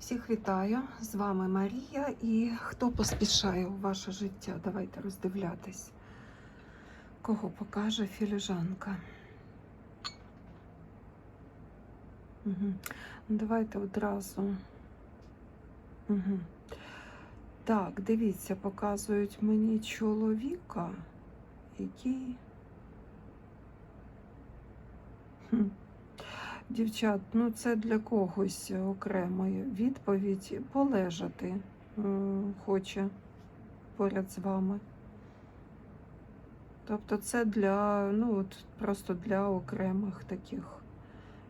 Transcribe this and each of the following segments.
Всіх вітаю! З вами Марія. І хто поспішає у ваше життя? Давайте роздивлятись, кого покаже філіжанка. Угу. Давайте одразу. Угу. Так, дивіться, показують мені чоловіка, який. Хм. Дівчат, ну це для когось окремої відповідь. Полежати хоче поряд з вами. Тобто це для, ну от просто для окремих таких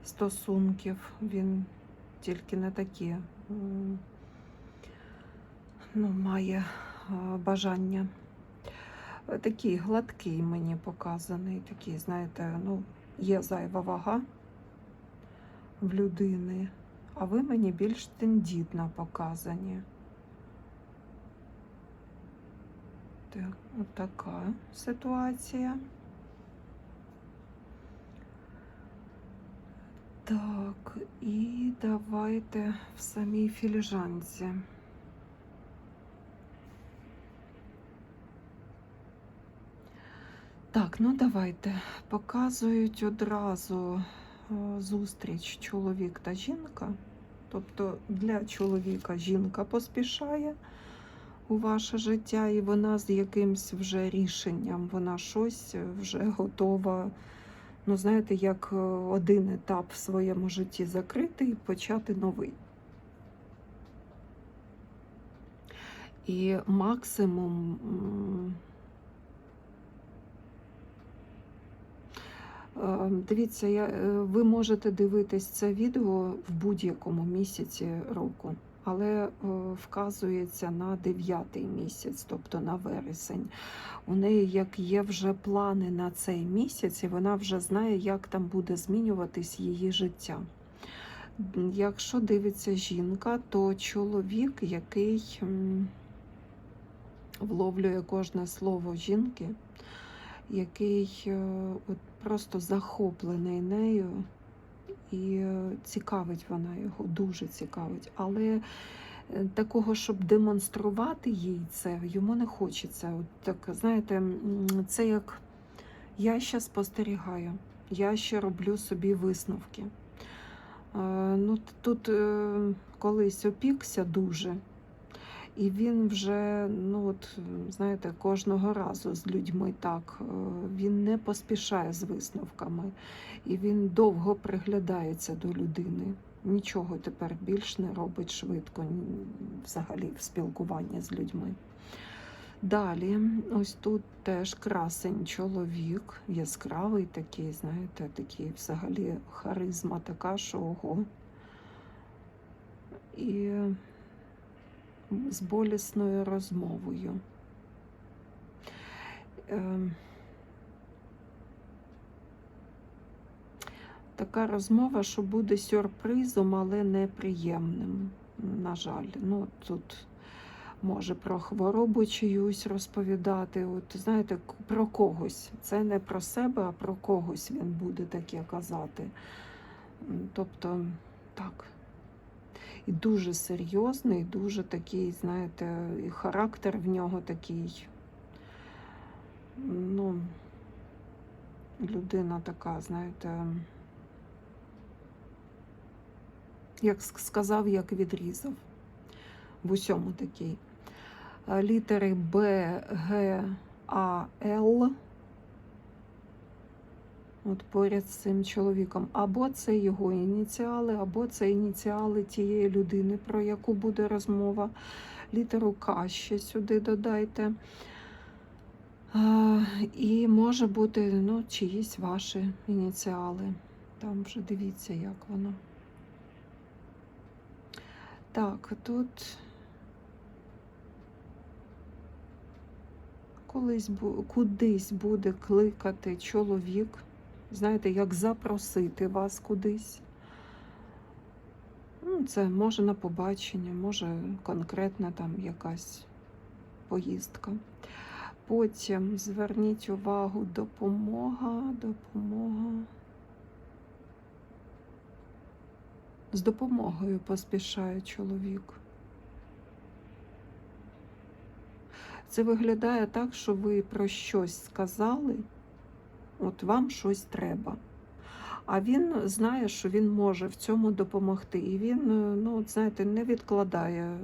стосунків. Він тільки не такі ну, має бажання. Такий гладкий мені показаний, такий, знаєте, ну, є зайва вага в людини, а ви мені більш тендітно показані. Так, от така ситуація. Так, і давайте в самій філіжанці. Так, ну давайте. Показують одразу зустріч чоловік та жінка. Тобто для чоловіка жінка поспішає у ваше життя, і вона з якимсь вже рішенням, вона щось вже готова. Ну, знаєте, як е, один етап в своєму житті закрити і почати новий. І максимум. м, Е, Дивіться, я, е, ви можете дивитись це відео в будь-якому місяці року, але е, вказується на дев'ятий місяць, тобто на вересень. У неї як є вже плани на цей місяць, і вона вже знає, як там буде змінюватись її життя. Якщо дивиться жінка, то чоловік, який вловлює кожне слово жінки, який е, от просто захоплений нею, і е, цікавить вона його, дуже цікавить. Але е, такого, щоб демонструвати їй це, йому не хочеться. От так, знаєте, це як я ще спостерігаю, я ще роблю собі висновки. Ну, тут колись опікся дуже. І він вже, ну от знаєте, кожного разу з людьми так. е, Він не поспішає з висновками, і він довго приглядається до людини. Нічого тепер більш не робить швидко, взагалі в спілкуванні з людьми. Далі, ось тут теж красень чоловік, яскравий такий, знаєте, такий взагалі харизма така, що ого. І з болісною розмовою. Ем, Така розмова, що буде сюрпризом, але неприємним. На жаль, ну тут може про хворобу чиюсь розповідати. От знаєте, про когось. Це не про себе, а про когось він буде таке казати. Тобто, так. І дуже серйозний, дуже такий, знаєте, і характер в нього такий. Ну, людина така, знаєте, як сказав, як відрізав. В усьому такий. Літери Б, Г, А, Л. От поряд з цим чоловіком. Або це його ініціали, або це ініціали тієї людини, про яку буде розмова. Літеру К ще сюди додайте. А, і може бути ну, чиїсь ваші ініціали. Там вже дивіться, як воно. Так, тут колись кудись буде кликати чоловік. Знаєте, як запросити вас кудись. Ну, це може на побачення, може конкретна там якась поїздка. Потім зверніть увагу, допомога, допомога. З допомогою поспішає чоловік. Це виглядає так, що ви про щось сказали, от вам щось треба. А він знає, що він може в цьому допомогти. І він, е, ну, знаєте, не відкладає е,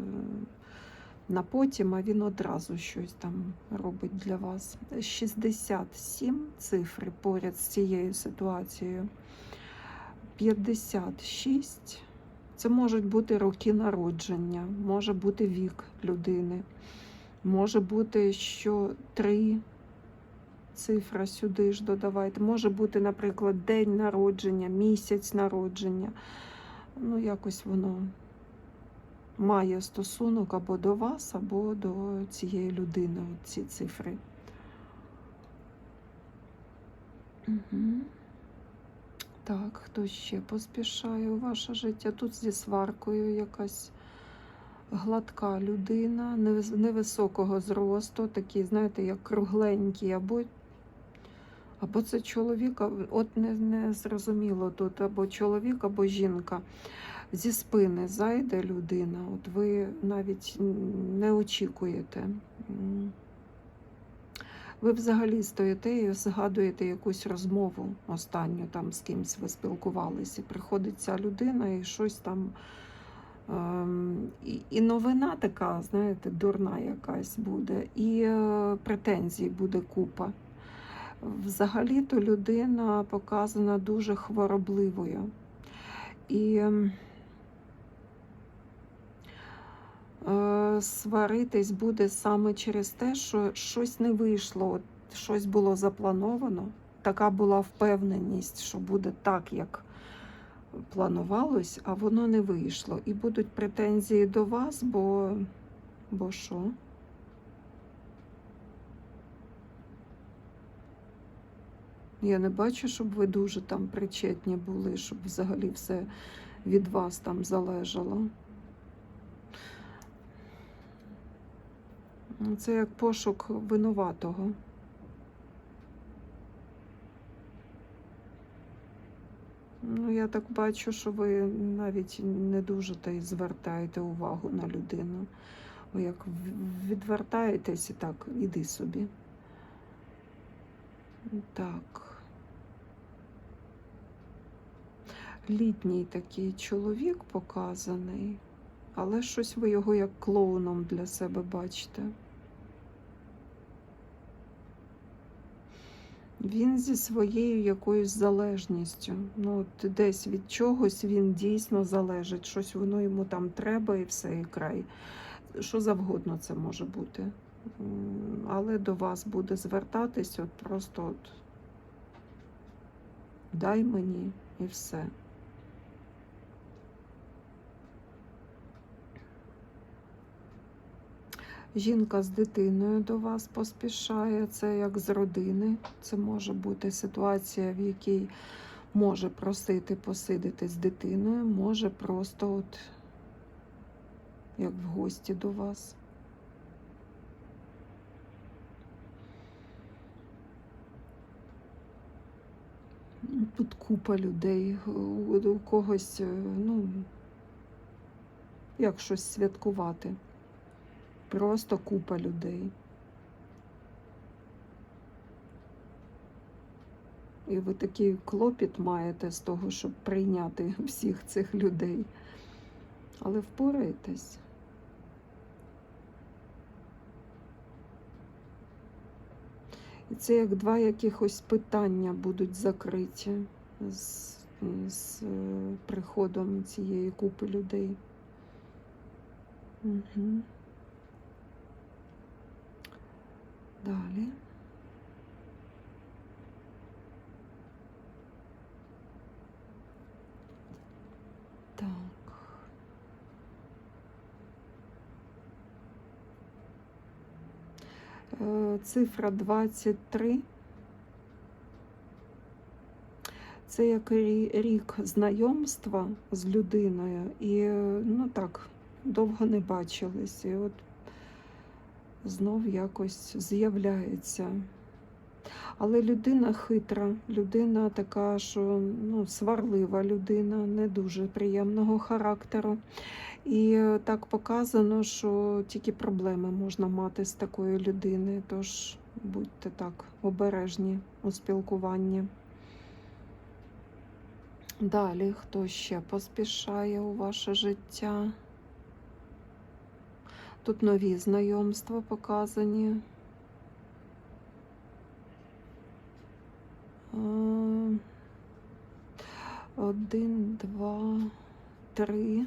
на потім, а він одразу щось там робить для вас. 67 цифри поряд з цією ситуацією. 56 це можуть бути роки народження, може бути вік людини. Може бути, що три цифра сюди ж додавайте. Може бути, наприклад, день народження, місяць народження. Ну, якось воно має стосунок або до вас, або до цієї людини, ці цифри. Угу. Так, хто ще поспішає у ваше життя? Тут зі сваркою якась гладка людина, невис- невисокого зросту, такий, знаєте, як кругленький, або, або це чоловік, от не, не зрозуміло тут, або чоловік, або жінка. Зі спини зайде людина, от ви навіть не очікуєте. Ви взагалі стоїте і згадуєте якусь розмову останню, там з кимсь ви спілкувалися. Приходить ця людина і щось там. Ем, і, і новина така, знаєте, дурна якась буде, і е, претензій буде купа. Взагалі-то людина показана дуже хворобливою. І ем, е, сваритись буде саме через те, що щось не вийшло, щось було заплановано. Така була впевненість, що буде так, як планувалось, а воно не вийшло. І будуть претензії до вас, бо, бо що? Я не бачу, щоб ви дуже там причетні були, щоб взагалі все від вас там залежало. Це як пошук винуватого. Ну, я так бачу, що ви навіть не дуже та й звертаєте увагу на людину. Ви як відвертаєтесь і так, іди собі. Так. Літній такий чоловік показаний, але щось ви його як клоуном для себе бачите. Він зі своєю якоюсь залежністю. Ну, от десь від чогось він дійсно залежить. Щось воно йому там треба і все, і край. Що завгодно це може бути. Але до вас буде звертатись, от просто от дай мені і все. Жінка з дитиною до вас поспішає, це як з родини. Це може бути ситуація, в якій може просити посидити з дитиною, може просто от як в гості до вас. Тут купа людей, у, у когось, е, ну, як щось святкувати. Просто купа людей. І ви такий клопіт маєте з того, щоб прийняти всіх цих людей. Але впораєтесь. І це як два якихось питання будуть закриті з, з е, приходом цієї купи людей. Угу. Далі. Так. Е, Цифра 23. Це як рік знайомства з людиною, і ну так, довго не бачились. І от знов якось з'являється Але людина хитра, людина така, що ну, сварлива людина, не дуже приємного характеру. І е, так показано, що тільки проблеми можна мати з такою людиною. Тож будьте так обережні у спілкуванні. Далі, хто ще поспішає у ваше життя? Тут нові знайомства показані. Е, Один, два, три.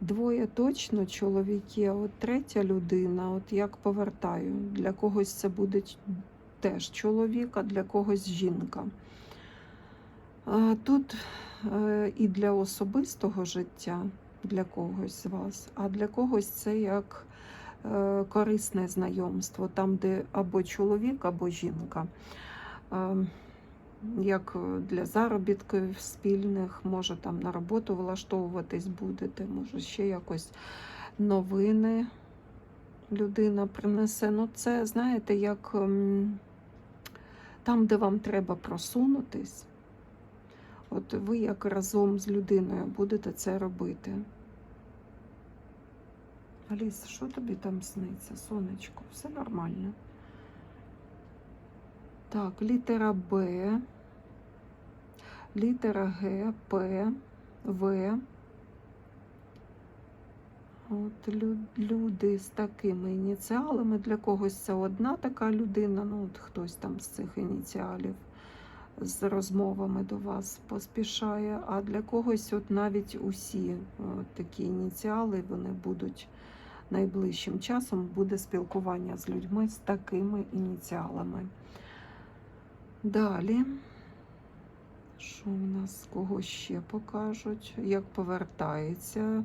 Двоє точно чоловіки, а от третя людина, от як повертаю, для когось це буде теж чоловік, а для когось жінка. А Тут е, і для особистого життя, для когось з вас, а для когось це як е, корисне знайомство, там, де або чоловік, або жінка. Е, Як для заробітків спільних, може там на роботу влаштовуватись будете, може ще якось новини людина принесе. Ну, це, знаєте, як там, де вам треба просунутись, от ви як разом з людиною будете це робити. Аліса, що тобі там сниться, сонечко? Все нормально. Так, літера Б, літера Г, П, В. От люди з такими ініціалами. Для когось це одна така людина, ну от хтось там з цих ініціалів з розмовами до вас поспішає, а для когось от навіть усі от такі ініціали вони будуть найближчим часом буде спілкування з людьми з такими ініціалами. Далі, що у нас кого ще покажуть? Як повертається,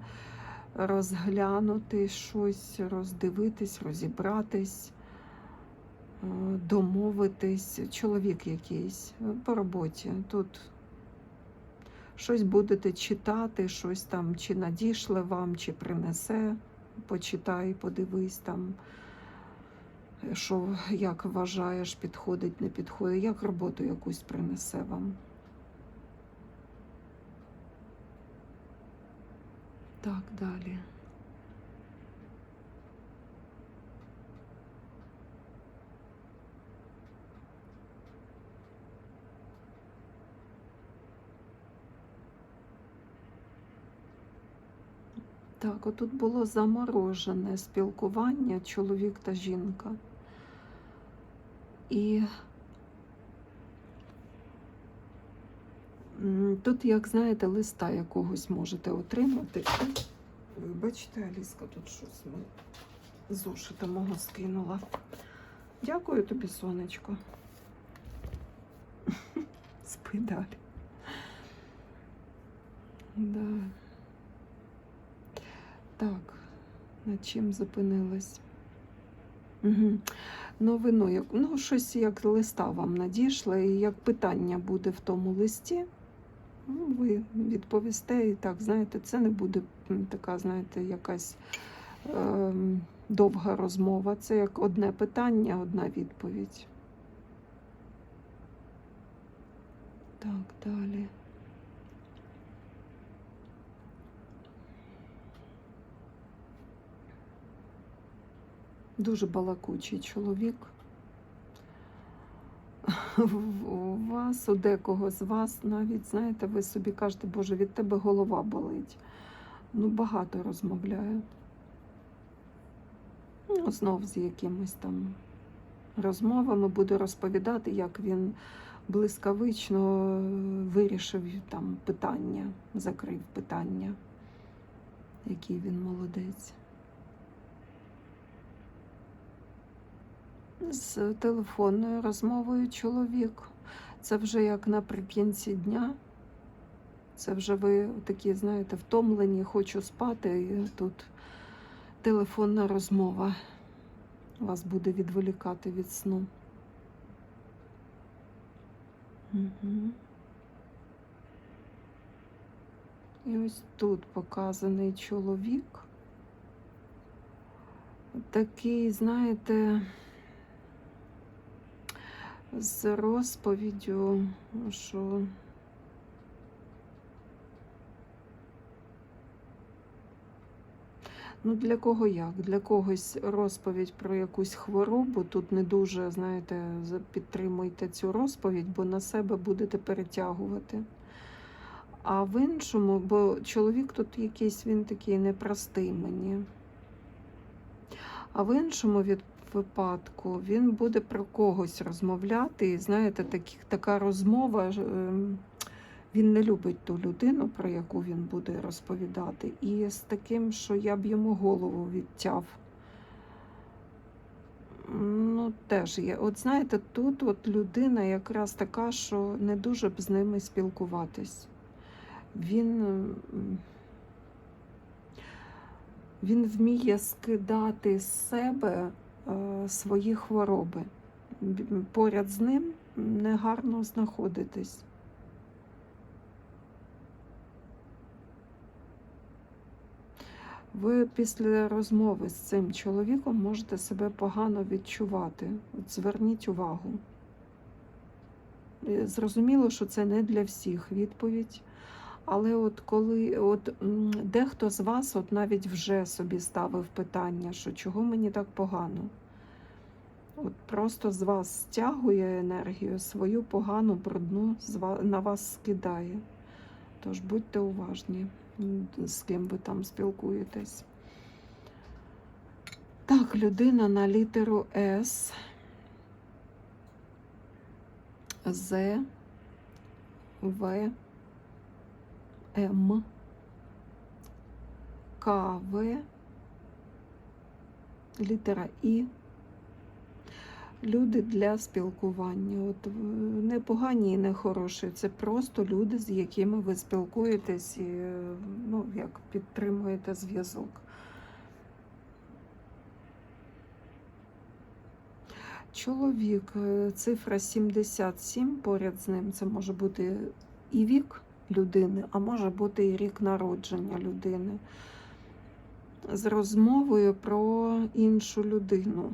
розглянути щось, роздивитись, розібратись, е, домовитись. Чоловік якийсь е, по роботі. Тут щось будете читати, щось там чи надішле вам, чи принесе. Почитай, подивись там що як вважаєш, підходить, не підходить, як роботу якусь принесе вам. Так, далі. Так, отут було заморожене спілкування чоловік та жінка. І тут, як знаєте, листа якогось можете отримати. Вибачте, Аліска, тут щось ми зошита мого скинула. Дякую тобі, сонечко. Спи далі. Да. Так, над чим зупинилась? Угу. Новину, як, ну, щось як листа вам надійшла, і як питання буде в тому листі, ну, ви відповісте і так, знаєте, це не буде така, знаєте, якась ем, довга розмова. Це як одне питання, одна відповідь. Так, далі. Дуже балакучий чоловік. У вас, у декого з вас, навіть, знаєте, ви собі кажете, Боже, від тебе голова болить. Ну, багато розмовляє. Ну, знов з якимись там розмовами буде розповідати, як він блискавично вирішив там питання, закрив питання, який він молодець. З телефонною розмовою чоловік. Це вже як наприкінці дня. Це вже ви такі, знаєте, втомлені, хочу спати, і тут телефонна розмова вас буде відволікати від сну. Угу. І ось тут показаний чоловік. Такий, знаєте, з розповіддю, що ну для кого як? Для когось розповідь про якусь хворобу. Тут не дуже, знаєте, підтримуйте цю розповідь, бо на себе будете перетягувати. А в іншому, бо чоловік тут якийсь він такий непростий мені. А в іншому від випадку він буде про когось розмовляти. І знаєте, такі, така розмова. ем, Він не любить ту людину, про яку він буде розповідати. І з таким, що я б йому голову відтяв. Ну, теж є. От знаєте, тут от людина якраз така, що не дуже б з ними спілкуватись. Він, він вміє скидати з себе свої хвороби. Поряд з ним негарно знаходитись. Ви після розмови з цим чоловіком можете себе погано відчувати. От зверніть увагу. Е, Зрозуміло, що це не для всіх відповідь. Але от коли от дехто з вас от навіть вже собі ставив питання, що чого мені так погано. От просто з вас стягує енергію, свою погану, брудну на вас скидає. Тож будьте уважні, з ким ви там спілкуєтесь. Так, людина на літеру С, З, В, М, К, В, літера І. Люди для спілкування. От не погані і не хороші. Це просто люди, з якими ви спілкуєтесь і е, ну, як підтримуєте зв'язок. Чоловік, е, цифра 77, поряд з ним це може бути і вік людини, а може бути і рік народження людини. З розмовою про іншу людину.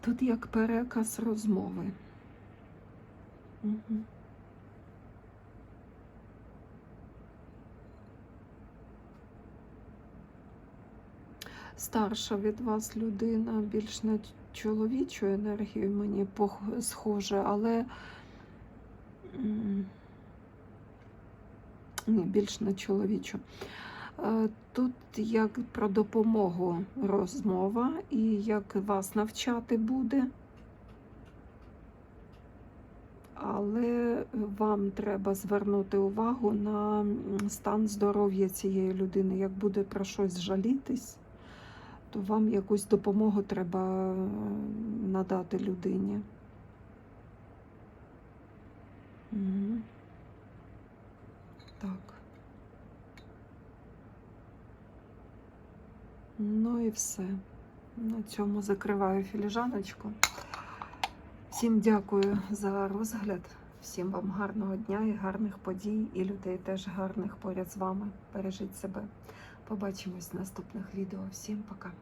Тут як переказ розмови. Угу. Старша від вас людина, більш на чоловічу енергію мені схоже, але ні, більш на чоловічу. Е, Тут як про допомогу розмова і як вас навчати буде. Але вам треба звернути увагу на стан здоров'я цієї людини. Як буде про щось жалітись, то вам якусь допомогу треба е, надати людині. Мгм. Так. Ну і все. На цьому закриваю філіжаночку. Всім дякую за розгляд. Всім вам гарного дня і гарних подій, і людей теж гарних поряд з вами. Бережіть себе. Побачимось в наступних відео. Всім пока.